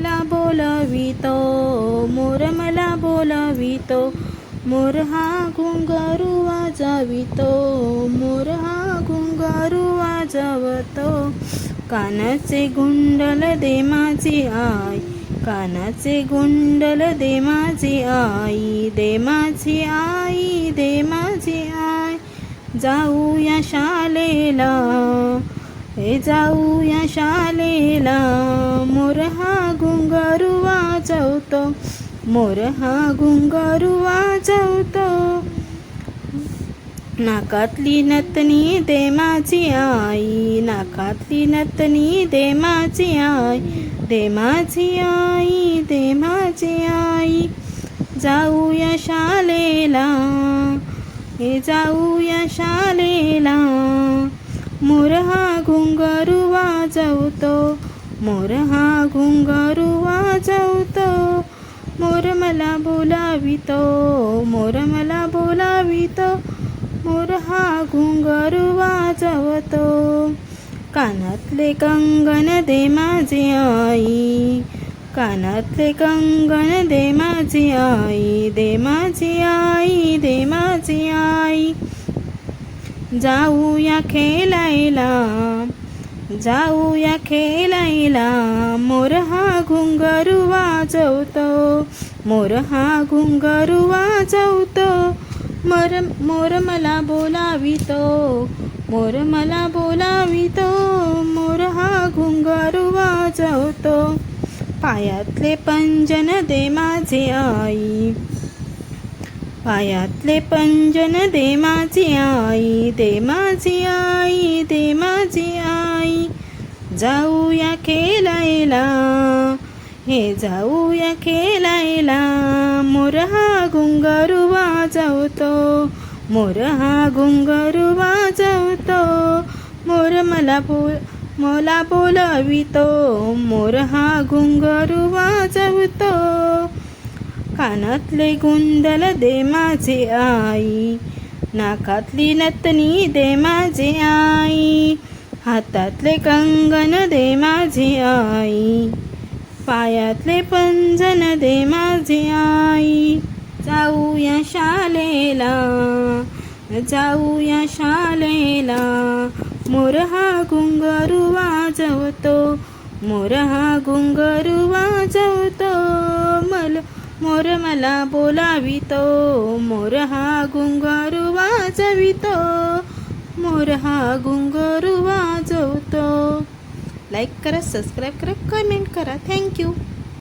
मला बोलवितो मोर मला बोलवितो मोर हा घुंगारू वाजवितो मोर हा घुंगारू वाजवतो कानाचे गुंडल दे माझी आई कानाचे गुंडल दे माझी आई दे माझी आई दे माझी आई. जाऊया शालेला हे जाऊया शालेला मोर हा घुंगारू वाजवतो नाकातली नतनी दे माझी आई नाकातली नतनी दे माझी आई दे माझी आई दे माझी आई. जाऊया शालेला हे जाऊया शालेला. मोर हा घुंगारू वाजवतो मोर हा घुंगारू वाजवतो मोर मला बोलावितो मोर मला बोलावितो मोर हा घुंगरू वाजवतो. कानातले कंगन दे माझी आई कानातले कंगन दे माझी आई दे माझी आई दे माझी आई. जाऊया खेळायला जाऊया खेळायला मोर हा घुंगरू वाजवतो मोर हा घुंगारू वाजवतो मोर मोर मला बोलावितो. मोर मला बोलावितो. मोर हा घुंगारू वाजवतो पायातले पंजन दे माझे आई. पायातले पंजन दे माझी आई. दे माझी आई दे माझी आई. जाऊया खेळायला. हे जाऊया खेळायला. मोर हा गुंगारू वाजवतो. मोर हा गुंगारू वाजवतो. मोर मला बोल मला बोलवितो. मोर हा घुंगरू वाजवतो. कानातले गुंडल दे माझे आई. नाकातली नतनी दे माझे आई. हातातले कंगन दे माझे आई. पायातले पंजन दे माझे आई. जाऊया शालेला जाऊया शालेला. मोर हा घुंगारू वाजवतो मोर हा घुंगारू वाजवतो. मला मोर मला बोलावितो मोर हा घुंगरू वाजवितो. मोर हा घुंगरू वाज लाईक करा सबस्क्राईब करा कमेंट करा. थँक्यू.